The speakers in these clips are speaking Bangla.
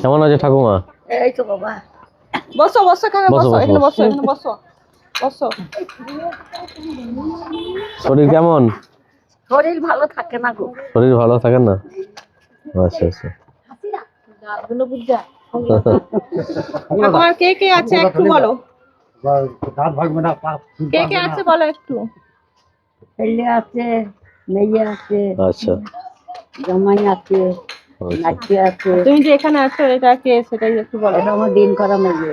কেমন আছে ঠাকুমা? এই তো বাবা। বসো বসো এখানে বসো, বসো বসো, এখানে বসো। বসো। এখানে বসো বসো। শরীর কেমন? শরীর ভালো থাকে না গো। শরীর ভালো থাকে না? আচ্ছা আচ্ছা। ঠাকুমার কে কে আছে একটু বলো। কে কে আছে বলো একটু। ছেলে আছে মেয়ে আছে আচ্ছা। জামাই আছে আচ্ছা। নাতি আছে তুমি যে এখানে আছো এটা কে সেটাই একটু বলো। এটা আমার দিন করা মেয়ে।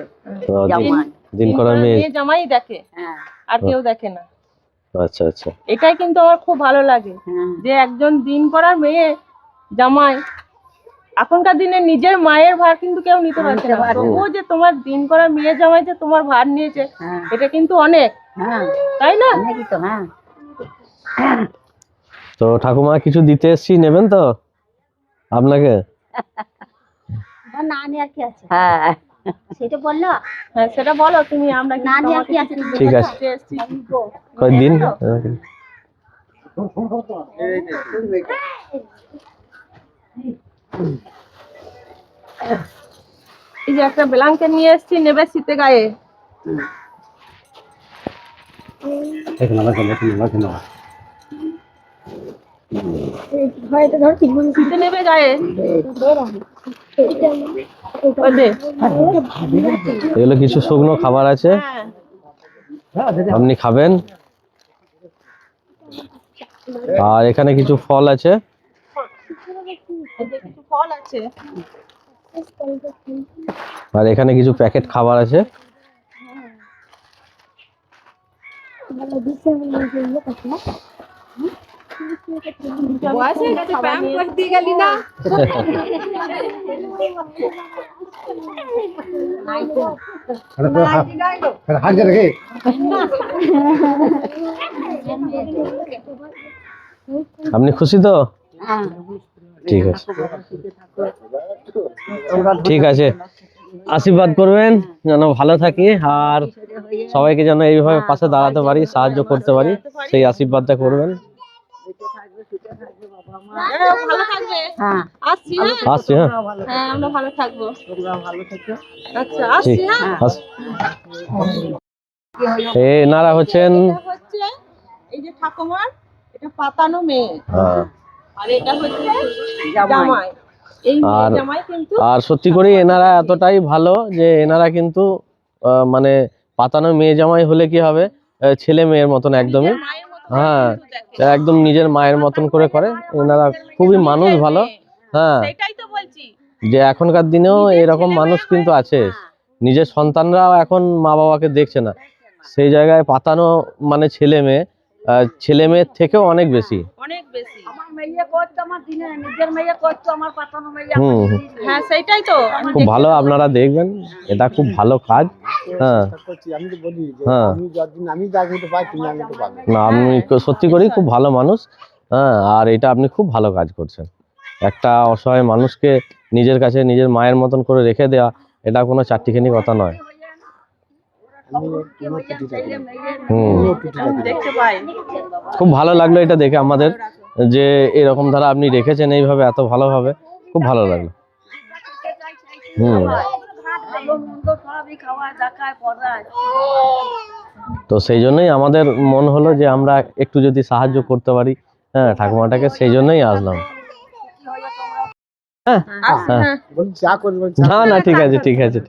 জামাই। দিন করার মেয়ে। মেয়ে জামাই দেখে। হ্যাঁ। আর কেউ দেখে না। আচ্ছা আচ্ছা। এটাই কিন্তু আমার খুব ভালো লাগে হ্যাঁ। যে একজন দিন করার মেয়ে জামাই এখনকার দিনে নিজের মায়ের ভার কিন্তু কেউ নিতে পারছে না। তবুও যে তোমার দিন করার মেয়ে জামাই যে তোমার ভার নিয়েছে হ্যাঁ। এটা কিন্তু অনেক। হ্যাঁ। তাই না? তো হ্যাঁ। তো ঠাকুমা কিছু দিতে এসছি নেবেন তো? আপনাকে? নানি আর কি আছে? হ্যাঁ। সেটা বলল? হ্যাঁ সেটা বলো তুমি আমরা কিন্তু নানি আর কি আছে? ঠিক আছে। দিতে এই যে একটা ব্ল্যাঙ্কেট নিয়ে এসেছি নেবে শীতে গায়ে। হয়তো ধর ঠিক মতো শীতে নেবে গায়ে এগুলো কিছু শুকনো খাবার আছে। হ্যাঁ আপনি খাবেন। আর এখানে কিছু ফল আছে। এই যে কিছু ফল আছে আর এখানে কিছু প্যাকেট খাবার আছে। ভালো দিচ্ছে। ইয়ে করছে না আপনি খুশি তো? ঠিক আছে। ঠিক আছে। আশীর্বাদ করবেন, যেন ভালো থাকি আর সবাইকে যেন এইভাবে পাশে দাঁড়াতে পারি, সাহায্য করতে পারি, সেই আশীর্বাদটা করবেন হ্যাঁ, ভালো থাকবে হ্যাঁ আসছি হ্যাঁ। আসছি হ্যাঁ। হ্যাঁ। আমরা ভালো থাকব। তোমরা ভালো থেকো। আচ্ছা আসছি হ্যাঁ। এনারা হচ্ছেন। এই যে ঠাকুমার এটা পাতানো মেয়ে। হ্যাঁ, আর এটা হচ্ছে জামাই। জামাই। এই মেয়ে আর- আর সত্যি করে এনারা এতটাই ভালো যে এনারা কিন্তু আহ, মানে পাতানো মেয়ে জামাই হলে কি হবে? ছেলে মেয়ের মতন একদমই। হ্যাঁ একদম নিজের মায়ের মতন করে করে ওনারা খুবই মানুষ ভালো হ্যাঁ। সেটাই তো বলছি। যে এখনকার দিনেও এরকম মানুষ কিন্তু আছে। নিজের সন্তানরাও এখন মা বাবাকে দেখছে না। সেই জায়গায় পাতানো মানে ছেলে মেয়ে আহ, ছেলে মেয়ের থেকেও অনেক বেশি। অনেক বেশি। আমার মেয়ে করতো আমার দিনে নিজের মেয়ে করতো আমার পাতানো মেয়ে। হুম হুম। হ্যাঁ সেটাই তো। খুব ভালো আপনারা দেখবেন এটা খুব ভালো কাজ। হ্যাঁ। হ্যাঁ। না আপনি সত্যি করেই খুব ভালো মানুষ হ্যাঁ আর এটা আপনি খুব ভালো কাজ করছেন। একটা অসহায় মানুষকে নিজের কাছে নিজের মায়ের মতন করে রেখে দেওয়া এটা কোনো চারটিখানি কথা নয়। খুব ভালো লাগল এটা দেখে আমাদের যে এরকম ধারা আপনি রেখেছেন এইভাবে এত ভালোভাবে খুব ভালো লাগল। হুম। ভালো মন্দ সবই খাওয়ায় দেখায় পড়ায়। তো সেই জন্যই আমাদের মন হলো যে আমরা একটু যদি সাহায্য করতে পারি হ্যাঁ ঠাকুমাটাকে সেই জন্যই আসলাম। হ্যাঁ হ্যাঁ। চা করবি বলছি। না না ঠিক আছে ঠিক আছে।